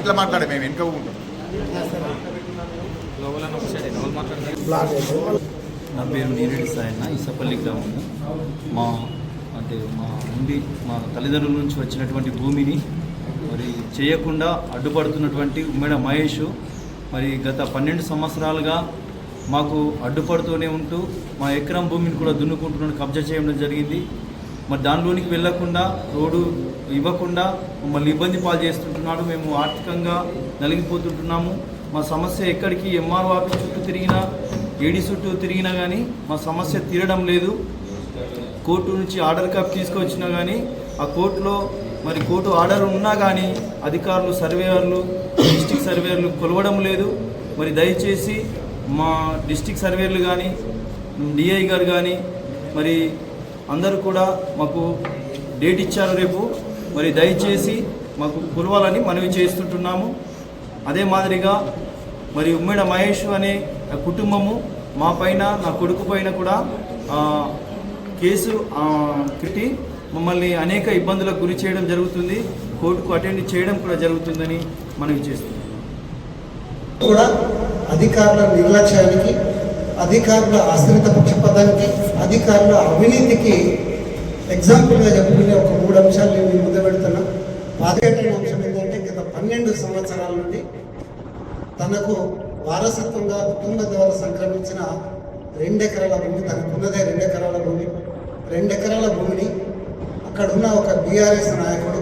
మైక్లో మాట్లాడే మేము వెనుక ఉంటాం. నా పేరు నీరెడ్డి సాయన్న ఇసపల్లి గ్రామం. మా అంటే మా నుండి మా తల్లిదండ్రుల నుంచి వచ్చినటువంటి భూమిని మరి చేయకుండా అడ్డుపడుతున్నటువంటి ఉమ్మడ మహేష్ మరి గత పన్నెండు సంవత్సరాలుగా మాకు అడ్డుపడుతూనే ఉంటూ మా ఎకరం భూమిని కూడా దున్నుకుంటున్న కబ్జా చేయడం జరిగింది. మరి దానిలోనికి వెళ్ళకుండా రోడ్డు ఇవ్వకుండా మమ్మల్ని ఇబ్బంది పాలు చేస్తుంటున్నాడు. మేము ఆర్థికంగా నలిగిపోతుంటున్నాము. మా సమస్య ఎక్కడికి ఎంఆర్ఓ ఆఫీస్ చుట్టూ తిరిగినా ఏడీ చుట్టూ తిరిగినా కానీ మా సమస్య తీరడం లేదు. కోర్టు నుంచి ఆర్డర్ కాపీ తీసుకొచ్చినా కానీ ఆ కోర్టులో మరి కోర్టు ఆర్డర్ ఉన్నా కానీ అధికారులు సర్వేయర్లు డిస్టిక్ సర్వేయర్లు కొలవడం లేదు. మరి దయచేసి మా డిస్టిక్ సర్వేయర్లు కానీ డిఐ గారు కానీ మరి అందరూ కూడా మాకు డేట్ ఇచ్చారు రేపు. మరి దయచేసి మాకు కురవాలని మనవి చేస్తుంటున్నాము. అదే మాదిరిగా మరి ఉమ్మడి మహేష్ అనే కుటుంబము మా పైన నా కొడుకు పైన కూడా కేసు పెట్టి మమ్మల్ని అనేక ఇబ్బందులకు గురి చేయడం జరుగుతుంది. కోర్టుకు అటెండ్ చేయడం కూడా జరుగుతుందని మనవి చేస్తున్నాం. కూడా అధికారుల నిర్లక్ష్యానికి అధికారుల ఆశ్రిత పక్షపాతానికి అధికారుల అవినీతికి ఎగ్జాంపుల్గా చెప్పుకునే ఒక మూడు అంశాలు నేను ముందు పెడుతున్నా. బాధకరమైన అంశం ఏంటంటే గత పన్నెండు సంవత్సరాల నుండి తనకు వారసత్వంగా కుటుంబ ద్వారా సంక్రమించిన రెండెకరాల భూమి తనకున్నదే రెండెకరాల భూమి. రెండెకరాల భూమిని అక్కడున్న ఒక బీఆర్ఎస్ నాయకుడు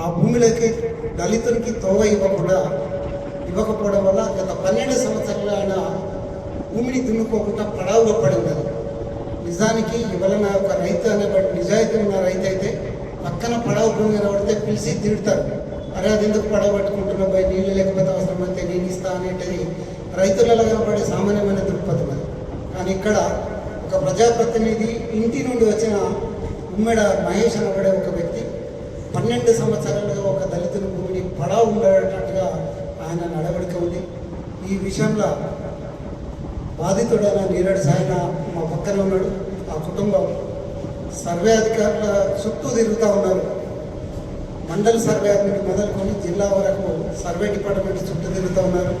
ఆ భూమిలోకి దళితునికి తోవ ఇవ్వకుండా ఇవ్వకపోవడం వల్ల గత పన్నెండు సంవత్సరాలు ఆయన భూమిని దున్నుకోకుండా పడావులో పడి ఉండదు నిజానికి ఇవలన ఒక రైతు అనేటువంటి నిజాయితీ ఉన్న రైతు అయితే పక్కన పడవ భూమి కనబడితే పిలిచి తిడతారు. అరే అది ఎందుకు పడవ పట్టుకుంటున్నా పోయి నీళ్ళు లేకపోతే అవసరం అయితే నేను ఇస్తా అనేటిది రైతులలో కనబడే సామాన్యమైన దృక్పథం అది. కానీ ఇక్కడ ఒక ప్రజాప్రతినిధి ఇంటి నుండి వచ్చిన ఉమ్మెడ మహేష్ అనబడే ఒక వ్యక్తి పన్నెండు సంవత్సరాలుగా ఒక దళితుని భూమిని పడా ఉండేటట్టుగా ఆయన నడవడిక ఉంది. ఈ విషయంలో బాధితుడైన నీరడు సాయన మా పక్కనే ఉన్నాడు. ఆ కుటుంబం సర్వే అధికారుల చుట్టూ తిరుగుతూ ఉన్నారు. మండల సర్వే అధికారి మొదలుకొని జిల్లా వరకు సర్వే డిపార్ట్మెంట్ చుట్టూ తిరుగుతూ ఉన్నారు.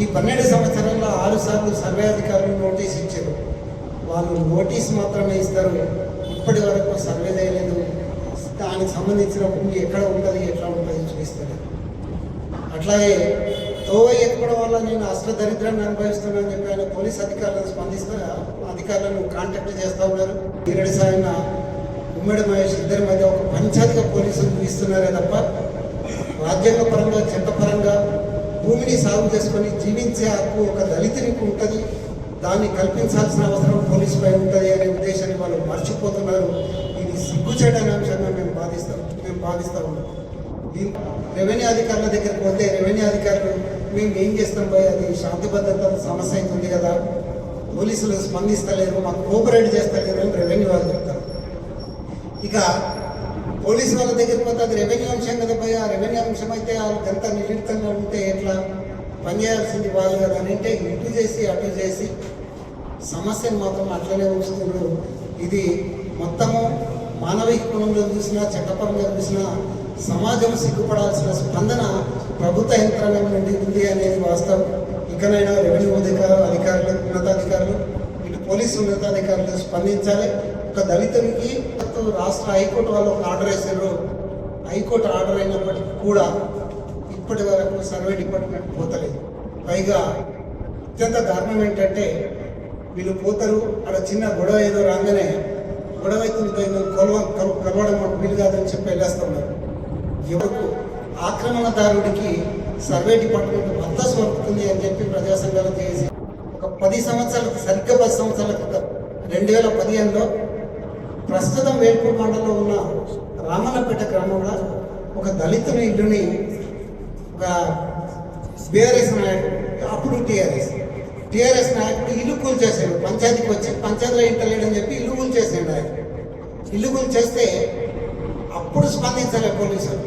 ఈ పన్నెండు సంవత్సరాల్లో ఆరు సార్లు సర్వే అధికారులు నోటీస్ ఇచ్చారు. వాళ్ళు నోటీస్ మాత్రమే ఇస్తారు. ఇప్పటి వరకు సర్వే చేయలేదు. దానికి సంబంధించిన భూమి ఎక్కడ ఉంటుంది ఎట్లా ఉంటుంది చూపిస్తారు అట్లాగే గోవా ఎత్తుకోవడం వల్ల నేను అష్టదరిద్రాన్ని అనుభవిస్తున్నానని చెప్పి ఆయన పోలీస్ అధికారులను స్పందిస్తా అధికారులను కాంటాక్ట్ చేస్తూ ఉన్నారు. ఈరడి సాయన ఉమ్మడి మహేష్ ఇద్దరి మధ్య ఒక పంచాయతీగా పోలీసులు ఇస్తున్నారే తప్ప రాజ్యాంగపరంగా చట్టపరంగా భూమిని సాగు చేసుకొని జీవించే హక్కు ఒక దళితునికి ఉంటుంది. దాన్ని కల్పించాల్సిన అవసరం పోలీసు పై ఉంటుంది అనే ఉద్దేశాన్ని వాళ్ళు మర్చిపోతున్నారు. ఇది సిగ్గుచేటనే అంశంగా మేము బాధిస్తాం మేము బాధిస్తూ ఉన్నాం. రెవెన్యూ అధికారుల దగ్గరికి పోతే రెవెన్యూ అధికారులు మేము ఏం చేస్తాం పోయి అది శాంతి భద్రత సమస్య అవుతుంది కదా. పోలీసులు స్పందిస్తలేరు మాకు కోఆపరేట్ చేస్తలేరు అని రెవెన్యూ వాళ్ళు చెప్తారు. ఇక పోలీసు వాళ్ళ దగ్గరికి పోతే అది రెవెన్యూ అంశం కదా పోయి ఆ రెవెన్యూ అంశం అయితే వాళ్ళకి ఎంత నిర్లిప్తంగా ఉంటే ఎట్లా పనిచేయాల్సింది వాళ్ళు కదా అని అంటే ఇటు చేసి అటు చేసి సమస్యను మాత్రం అట్లనే ఉంచుతున్నారు ఇది మొత్తము మానవిక కులంలో చూసినా చట్టపరంగా చూసినా సమాజం సిగ్గుపడాల్సిన స్పందన ప్రభుత్వ యంత్రాంగం నుండి ఉంది అనేది వాస్తవం. ఇకనైనా రెవెన్యూ అధికారులు అధికారులు ఉన్నతాధికారులు ఇటు పోలీసు ఉన్నతాధికారులు స్పందించాలి. ఒక దళితునికి రాష్ట్ర హైకోర్టు వాళ్ళు ఒక ఆర్డర్ వేసారు హైకోర్టు ఆర్డర్ అయినప్పటికీ కూడా ఇప్పటి వరకు సర్వే డిపార్ట్మెంట్ పోతలేదు. పైగా అత్యంత దారుణం ఏంటంటే వీళ్ళు పోతారు. అక్కడ చిన్న గొడవ ఏదో రాగానే గొడవ అయితే కొలవ కలవడం మాకు వీలు కాదని చెప్పి వెళ్ళేస్తున్నారు ఎవరు ఆక్రమణదారుడికి సర్వే డిపార్ట్మెంట్ భద్రత వరుతుంది అని చెప్పి ప్రజా సంఘాలు చేసి ఒక పది సంవత్సరాల సరిగ్గా పది సంవత్సరాల క్రితం రెండు వేల పదిహేనులో ప్రస్తుతం వేల్పూర్ మండలంలో ఉన్న రామన్నపేట గ్రామంలో ఒక దళితుని ఇల్లుని ఒక బీఆర్ఎస్ నాయకుడు అప్పుడు టీఆర్ఎస్ టీఆర్ఎస్ నాయకుడు ఇల్లు కూల్ చేశాడు పంచాయతీకి వచ్చి పంచాయతీలో ఇంటలేడని చెప్పి ఇల్లు కూల్ చేసాడు ఆయన. ఇల్లు కూల్ చేస్తే అప్పుడు స్పందించాలి పోలీసులు.